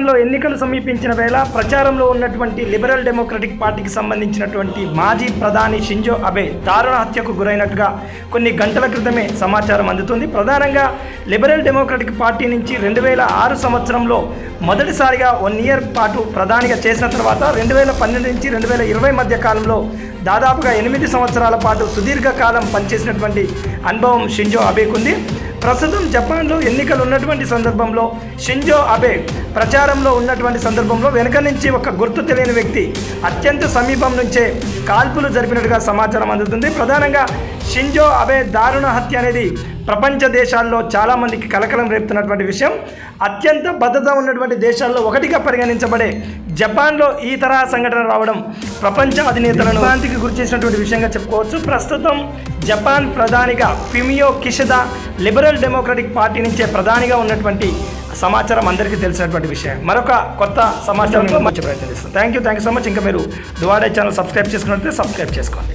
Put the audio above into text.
జపాన్లో ఎన్నికలు సమీపించిన వేళ ప్రచారంలో ఉన్నటువంటి లిబరల్ డెమోక్రటిక్ పార్టీకి సంబంధించినటువంటి మాజీ ప్రధాని షింజో అబే దారుణ హత్యకు గురైనట్టుగా కొన్ని గంటల క్రితమే సమాచారం అందుతుంది. ప్రధానంగా లిబరల్ డెమోక్రటిక్ పార్టీ నుంచి రెండు వేల ఆరు సంవత్సరంలో మొదటిసారిగా వన్ ఇయర్ పాటు ప్రధానిగా చేసిన తర్వాత రెండు వేల పన్నెండు నుంచి రెండు వేల ఇరవై మధ్య కాలంలో దాదాపుగా ఎనిమిది సంవత్సరాల పాటు సుదీర్ఘకాలం పనిచేసినటువంటి అనుభవం షింజో అబేకుంది. ప్రస్తుతం జపాన్లో ఎన్నికలు ఉన్నటువంటి సందర్భంలో షింజో అబే ప్రచారంలో ఉన్నటువంటి సందర్భంలో వెనుక నుంచి ఒక గుర్తు తెలియని వ్యక్తి అత్యంత సమీపం నుంచే కాల్పులు జరిపినట్టుగా సమాచారం అందుతుంది. ప్రధానంగా షింజో అబే దారుణ హత్య అనేది ప్రపంచ దేశాల్లో చాలామందికి కలకలం రేపుతున్నటువంటి విషయం. అత్యంత భద్రత ఉన్నటువంటి దేశాల్లో ఒకటిగా పరిగణించబడే జపాన్లో ఈ తరహా సంఘటన రావడం ప్రపంచ అధినేతలను శాంతికి గురి చేసినటువంటి విషయంగా చెప్పుకోవచ్చు. ప్రస్తుతం జపాన్ ప్రధానిగా Fumio Kishida Liberal Democratic Party నుంచే ప్రధానిగా ఉన్నటువంటి సమాచారం అందరికీ తెలిసినటువంటి విషయం. మరొక కొత్త సమాచారం మంచి ప్రయత్నం చేస్తాం thank you thank you so much ఇంకా మీరు దువాడే ఛానల్ సబ్స్క్రైబ్ చేసుకున్నట్లయితే సబ్స్క్రైబ్ చేసుకోండి.